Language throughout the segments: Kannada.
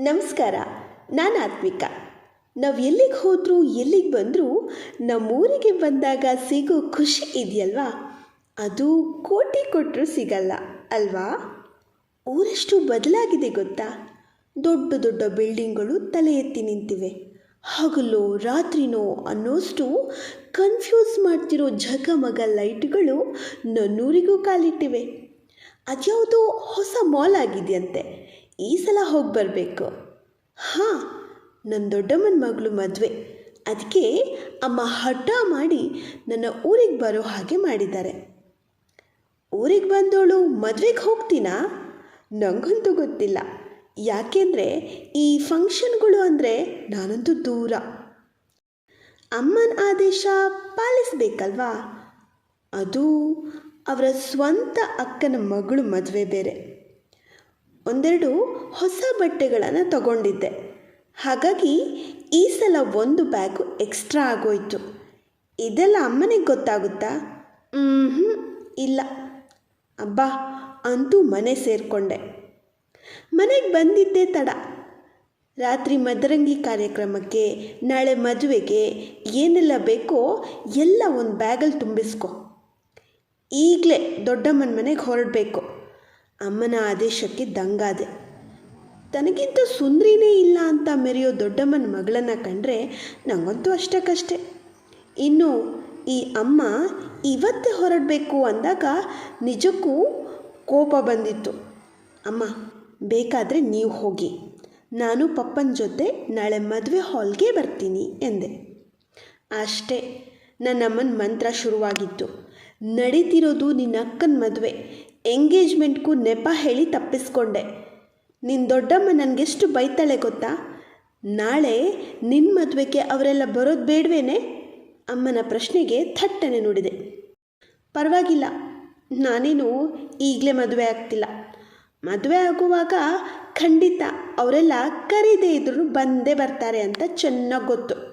ನಮಸ್ಕಾರ, ನಾನು ಆತ್ಮಿಕ. ನಾವು ಎಲ್ಲಿಗೆ ಹೋದರೂ, ಎಲ್ಲಿಗೆ ಬಂದರೂ, ನಮ್ಮೂರಿಗೆ ಬಂದಾಗ ಸಿಗೋ ಖುಷಿ ಇದೆಯಲ್ವಾ? ಅದು ಕೋಟಿ ಕೊಟ್ಟರೂ ಸಿಗಲ್ಲ, ಅಲ್ವಾ? ಊರಷ್ಟು ಬದಲಾಗಿದೆ ಗೊತ್ತಾ? ದೊಡ್ಡ ದೊಡ್ಡ ಬಿಲ್ಡಿಂಗ್ಗಳು ತಲೆ ಎತ್ತಿ ನಿಂತಿವೆ. ಹಗಲೋ, ರಾತ್ರಿನೋ ಅನ್ನೋಷ್ಟು ಕನ್ಫ್ಯೂಸ್ ಮಾಡ್ತಿರೋ ಝಗಮಗ ಲೈಟ್ಗಳು ನನ್ನೂರಿಗೂ ಕಾಲಿಟ್ಟಿವೆ. ಅದ್ಯಾವುದೋ ಹೊಸ ಮಾಲ್ ಆಗಿದೆಯಂತೆ. ಈ ಸಲ ಹೋಗಿ ಬರಬೇಕು. ಹಾಂ ನನ್ನ ದೊಡ್ಡಮ್ಮನ ಮಗಳು ಮದುವೆ. ಅದಕ್ಕೆ ಅಮ್ಮ ಹಠ ಮಾಡಿ ನನ್ನ ಊರಿಗೆ ಬರೋ ಹಾಗೆ ಮಾಡಿದ್ದಾರೆ. ಊರಿಗೆ ಬಂದವಳು ಮದುವೆಗೆ ಹೋಗ್ತೀನಾ? ನನಗಂತೂ ಗೊತ್ತಿಲ್ಲ. ಯಾಕೆಂದರೆ ಈ ಫಂಕ್ಷನ್ಗಳು ಅಂದರೆ ನಾನಂತೂ ದೂರ. ಅಮ್ಮನ ಆದೇಶ ಪಾಲಿಸಬೇಕಲ್ವಾ? ಅದು ಅವರ ಸ್ವಂತ ಅಕ್ಕನ ಮಗಳು ಮದುವೆ ಬೇರೆ. ಒಂದೆರಡು ಹೊಸ ಬಟ್ಟೆಗಳನ್ನು ತಗೊಂಡಿದ್ದೆ. ಹಾಗಾಗಿ ಈ ಸಲ ಒಂದು ಬ್ಯಾಗು ಎಕ್ಸ್ಟ್ರಾ ಆಗೋಯ್ತು. ಇದೆಲ್ಲ ಅಮ್ಮನಿಗೆ ಗೊತ್ತಾಗುತ್ತಾ? ಹ್ಞೂ ಇಲ್ಲ. ಅಬ್ಬಾ, ಅಂತೂ ಮನೆ ಸೇರಿಕೊಂಡೆ. ಮನೆಗೆ ಬಂದಿದ್ದೆ ತಡ. ರಾತ್ರಿ ಮದರಂಗಿ ಕಾರ್ಯಕ್ರಮಕ್ಕೆ, ನಾಳೆ ಮದುವೆಗೆ ಏನೆಲ್ಲ ಬೇಕೋ ಎಲ್ಲ ಒಂದು ಬ್ಯಾಗಲ್ಲಿ ತುಂಬಿಸ್ಕೊ. ಈಗಲೇ ದೊಡ್ಡಮ್ಮನ ಮನೆಗೆ ಹೊರಡಬೇಕು. ಅಮ್ಮನ ಆದೇಶಕ್ಕೆ ದಂಗಾದೆ ತನಗಿಂತ ಸುಂದ್ರಿನೇ ಇಲ್ಲ ಅಂತ ಮೆರೆಯೋ ದೊಡ್ಡಮ್ಮನ ಮಗಳನ್ನು ಕಂಡ್ರೆ ನನಗಂತೂ ಅಷ್ಟಕ್ಕಷ್ಟೆ. ಇನ್ನು ಈ ಅಮ್ಮ ಇವತ್ತೇ ಹೊರಡಬೇಕು ಅಂದಾಗ ನಿಜಕ್ಕೂ ಕೋಪ ಬಂದಿತ್ತು. ಅಮ್ಮ, ಬೇಕಾದರೆ ನೀವು ಹೋಗಿ. ನಾನು ಪಪ್ಪನ ಜೊತೆ ನಾಳೆ ಮದುವೆ ಹಾಲ್ಗೆ ಬರ್ತೀನಿ ಎಂದೆ. ಅಷ್ಟೇ. ನನ್ನಮ್ಮನ ಮಂತ್ರ ಶುರುವಾಗಿತ್ತು. ನಡೀತಿರೋದು ನಿನ್ನ ಅಕ್ಕನ ಮದುವೆ. ಎಂಗೇಜ್ಮೆಂಟ್ಗೂ ನೆಪ ಹೇಳಿ ತಪ್ಪಿಸ್ಕೊಂಡೆ. ನಿನ್ನ ದೊಡ್ಡಮ್ಮ ನನಗೆಷ್ಟು ಬೈತಾಳೆ ಗೊತ್ತಾ? ನಾಳೆ ನಿನ್ನ ಮದುವೆಗೆ ಅವರೆಲ್ಲ ಬರೋದು ಬೇಡವೇನೆ? ಅಮ್ಮನ ಪ್ರಶ್ನೆಗೆ ಥಟ್ಟನೆ ನುಡಿದೆ. ಪರವಾಗಿಲ್ಲ, ನಾನೇನು ಈಗಲೇ ಮದುವೆ ಆಗ್ತಿಲ್ಲ. ಮದುವೆ ಆಗುವಾಗ ಖಂಡಿತ ಅವರೆಲ್ಲ ಕರೀದೇ ಇದ್ರೂ ಬಂದೇ ಬರ್ತಾರೆ ಅಂತ ಚೆನ್ನಾಗಿ ಗೊತ್ತು.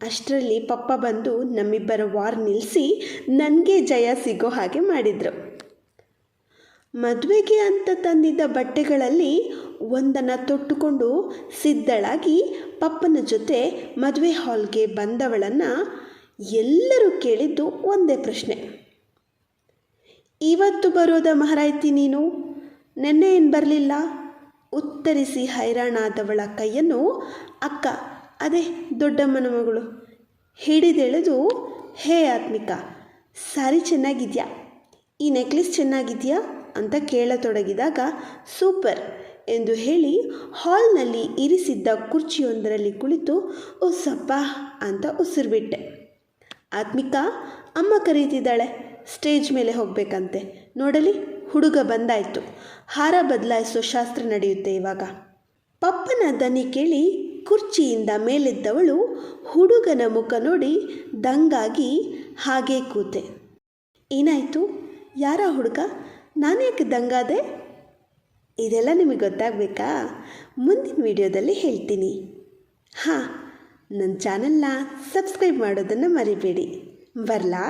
ಅಷ್ಟರಲ್ಲಿ ಪಪ್ಪ ಬಂದು ನಮ್ಮಿಬ್ಬರ ವಾರ್ ನಿಲ್ಲಿಸಿ ನನಗೆ ಜಯ ಸಿಗೋ ಹಾಗೆ ಮಾಡಿದರು. ಮದುವೆಗೆ ಅಂತ ತಂದಿದ್ದ ಬಟ್ಟೆಗಳಲ್ಲಿ ಒಂದನ್ನು ತೊಟ್ಟುಕೊಂಡು ಸಿದ್ಧಳಾಗಿ ಪಪ್ಪನ ಜೊತೆ ಮದುವೆ ಹಾಲ್ಗೆ ಬಂದವಳನ್ನು ಎಲ್ಲರೂ ಕೇಳಿದ್ದು ಒಂದೇ ಪ್ರಶ್ನೆ. ಇವತ್ತು ಬರೋದ ಮಹಾರಾಯ್ತಿ ನೀನು? ನೆನ್ನೆ ಏನು ಬರಲಿಲ್ಲ? ಉತ್ತರಿಸಿ ಹೈರಾಣಾದವಳ ಕೈಯನ್ನು ಅಕ್ಕ ಅದೇ ದೊಡ್ಡಮ್ಮನ ಮಗಳು. ಹಿಡಿದೆಳೆದು, ಹೇ ಆತ್ಮಿಕ, ಸಾರಿ ಚೆನ್ನಾಗಿದೆಯಾ? ಈ ನೆಕ್ಲೆಸ್ ಚೆನ್ನಾಗಿದೆಯಾ? ಅಂತ ಕೇಳತೊಡಗಿದಾಗ, ಸೂಪರ್ ಎಂದು ಹೇಳಿ ಹಾಲ್ನಲ್ಲಿ ಇರಿಸಿದ್ದ ಕುರ್ಚಿಯೊಂದರಲ್ಲಿ ಕುಳಿತು ಉಸಪ್ಪ ಅಂತ ಉಸಿರು ಬಿಟ್ಟೆ ಆತ್ಮಿಕಾ, ಅಮ್ಮ ಕರೀತಿದ್ದಾಳೆ, ಸ್ಟೇಜ್ ಮೇಲೆ ಹೋಗಬೇಕಂತೆ. ನೋಡಲಿ, ಹುಡುಗ ಬಂದಾಯಿತು. ಹಾರ ಬದಲಾಯಿಸೋ ಶಾಸ್ತ್ರ ನಡೆಯುತ್ತೆ ಇವಾಗ. ಪಪ್ಪನ ದನಿ ಕೇಳಿ ಕುರ್ಚಿಯಿಂದ ಮೇಲೆದ್ದವಳು ಹುಡುಗನ ಮುಖ ನೋಡಿ ದಂಗಾಗಿ ಹಾಗೇ ಕೂತೆ. ಏನಾಯಿತು? ಯಾರ ಹುಡುಗ? ನಾನ್ಯಾಕೆ ದಂಗಾದೆ? ಇದೆಲ್ಲ ನಿಮಗೆ ಗೊತ್ತಾಗಬೇಕಾ? ಮುಂದಿನ ವಿಡಿಯೋದಲ್ಲಿ ಹೇಳ್ತೀನಿ. ಹಾಂ, ನನ್ನ ಚಾನಲ್ನ ಸಬ್ಸ್ಕ್ರೈಬ್ ಮಾಡೋದನ್ನು ಮರಿಬೇಡಿ. ಬರಲಾ?